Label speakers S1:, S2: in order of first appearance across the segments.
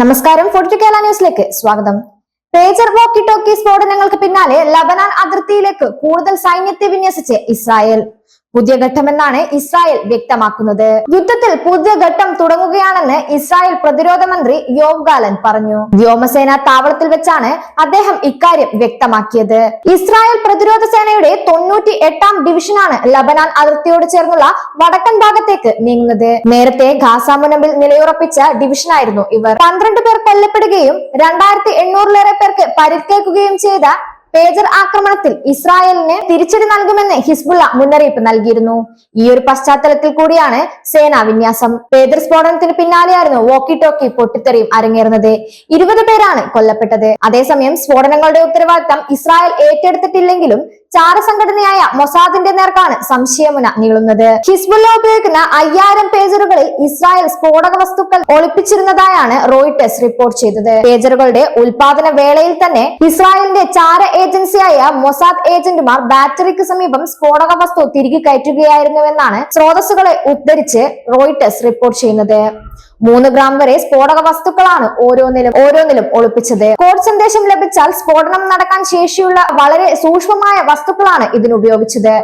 S1: നമസ്കാരം ഫോർട്ടി കേരള ന്യൂസിലേക്ക് സ്വാഗതം. പേജർ വോക്കി ടോക്കി സ്ഫോടനങ്ങൾക്ക് പിന്നാലെ ലബനാൻ അതിർത്തിയിലേക്ക് കൂടുതൽ സൈന്യത്തെ വിന്യസിച്ച് ഇസ്രായേൽ. പുതിയ ഘട്ടമെന്നാണ് ഇസ്രായേൽ വ്യക്തമാക്കുന്നത്. യുദ്ധത്തിൽ പുതിയ ഘട്ടം തുടങ്ങുകയാണെന്ന് ഇസ്രായേൽ പ്രതിരോധ മന്ത്രി യോവ് ഗാലൻ പറഞ്ഞു. വ്യോമസേന താവളത്തിൽ വെച്ചാണ് അദ്ദേഹം ഇക്കാര്യം വ്യക്തമാക്കിയത്. ഇസ്രായേൽ പ്രതിരോധ സേനയുടെ തൊണ്ണൂറ്റി എട്ടാം ഡിവിഷനാണ് ലബനാൻ അതിർത്തിയോട് ചേർന്നുള്ള വടക്കൻ ഭാഗത്തേക്ക് നീങ്ങുന്നത്. നേരത്തെ ഗാസ മുനമ്പിൽ നിലയുറപ്പിച്ച ഡിവിഷനായിരുന്നു ഇവർ. പന്ത്രണ്ട് പേർ കൊല്ലപ്പെടുകയും രണ്ടായിരത്തി എണ്ണൂറിലേറെ പേർക്ക് പരിക്കേൽക്കുകയും ചെയ്ത പേജർ ആക്രമണത്തിൽ ഇസ്രായേലിന് തിരിച്ചടി നൽകുമെന്ന് ഹിസ്ബുള്ള മുന്നറിയിപ്പ് നൽകിയിരുന്നു. ഈ ഒരു പശ്ചാത്തലത്തിൽ കൂടിയാണ് സേനാ വിന്യാസം. പേജർ സ്ഫോടനത്തിന് പിന്നാലെയായിരുന്നു വോക്കി ടോക്കി പൊട്ടിത്തെറിയും അരങ്ങേറുന്നത്. ഇരുപത് പേരാണ് കൊല്ലപ്പെട്ടത്. അതേസമയം സ്ഫോടനങ്ങളുടെ ഉത്തരവാദിത്തം ഇസ്രായേൽ ഏറ്റെടുത്തിട്ടില്ലെങ്കിലും ചാര സംഘടനയായ മൊസാദിന്റെ നേർക്കാണ് സംശയമുന നീളുന്നത്. ഹിസ്ബുല്ല ഉപയോഗിക്കുന്ന അയ്യായിരം പേജറുകളിൽ ഇസ്രായേൽ സ്ഫോടക വസ്തുക്കൾ ഒളിപ്പിച്ചിരുന്നതായാണ് റോയിട്ടേഴ്സ് റിപ്പോർട്ട് ചെയ്തത്. പേജറുകളുടെ ഉൽപാദന വേളയിൽ തന്നെ ഇസ്രായേലിന്റെ ചാര ഏജൻസിയായ മൊസാദ് ഏജന്റുമാർ ബാറ്ററിക്ക് സമീപം സ്ഫോടക വസ്തു തിരികെ കയറ്റുകയായിരുന്നുവെന്നാണ് സ്രോതസ്സുകളെ ഉദ്ധരിച്ച് റോയിട്ടേഴ്സ് റിപ്പോർട്ട് ചെയ്യുന്നത്. മൂന്ന് ഗ്രാം വരെ സ്ഫോടക വസ്തുക്കളാണ് ഓരോന്നിലും ഓരോന്നിലും ഒളിപ്പിച്ചത്. കോഡ് സന്ദേശം ലഭിച്ചാൽ സ്ഫോടനം നടക്കാൻ ശേഷിയുള്ള വളരെ സൂക്ഷ്മമായ വസ്തുക്കളാണ് ഇതിന് ഉപയോഗിച്ചത്.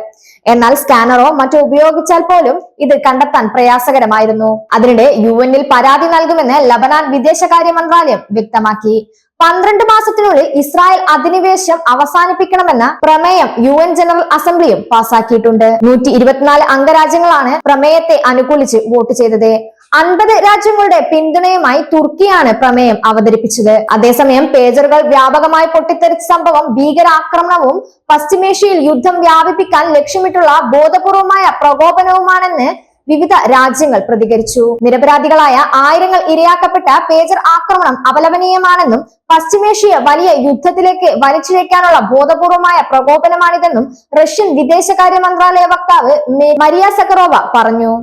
S1: എന്നാൽ സ്കാനറോ മറ്റോ ഉപയോഗിച്ചാൽ പോലും ഇത് കണ്ടെത്താൻ പ്രയാസകരമായിരുന്നു. അതിനിടെ യു എന്നിൽ പരാതി നൽകുമെന്ന് ലബനാൻ വിദേശകാര്യ മന്ത്രാലയം വ്യക്തമാക്കി. പന്ത്രണ്ട് മാസത്തിനുള്ളിൽ ഇസ്രായേൽ അധിനിവേശം അവസാനിപ്പിക്കണമെന്ന പ്രമേയം യു എൻ ജനറൽ അസംബ്ലിയും പാസാക്കിയിട്ടുണ്ട്. നൂറ്റി ഇരുപത്തിനാല് അംഗരാജ്യങ്ങളാണ് പ്രമേയത്തെ അനുകൂലിച്ച് വോട്ട് ചെയ്തത്. അൻപത് രാജ്യങ്ങളുടെ പിന്തുണയുമായി തുർക്കിയാണ് പ്രമേയം അവതരിപ്പിച്ചത്. അതേസമയം പേജറുകൾ വ്യാപകമായി പൊട്ടിത്തെറിച്ച സംഭവം ഭീകരാക്രമണവും പശ്ചിമേഷ്യയിൽ യുദ്ധം വ്യാപിപ്പിക്കാൻ ലക്ഷ്യമിട്ടുള്ള ബോധപൂർവമായ പ്രകോപനവുമാണെന്ന് വിവിധ രാജ്യങ്ങൾ പ്രതികരിച്ചു. നിരപരാധികളായ ആയിരങ്ങൾ ഇരയാക്കപ്പെട്ട പേജർ ആക്രമണം അപലപനീയമാണെന്നും പശ്ചിമേഷ്യ വലിയ യുദ്ധത്തിലേക്ക് വലിച്ചിഴയ്ക്കാനുള്ള ബോധപൂർവമായ പ്രകോപനമാണിതെന്നും റഷ്യൻ വിദേശകാര്യ മന്ത്രാലയ വക്താവ് മരിയ സക്കറോവ പറഞ്ഞു.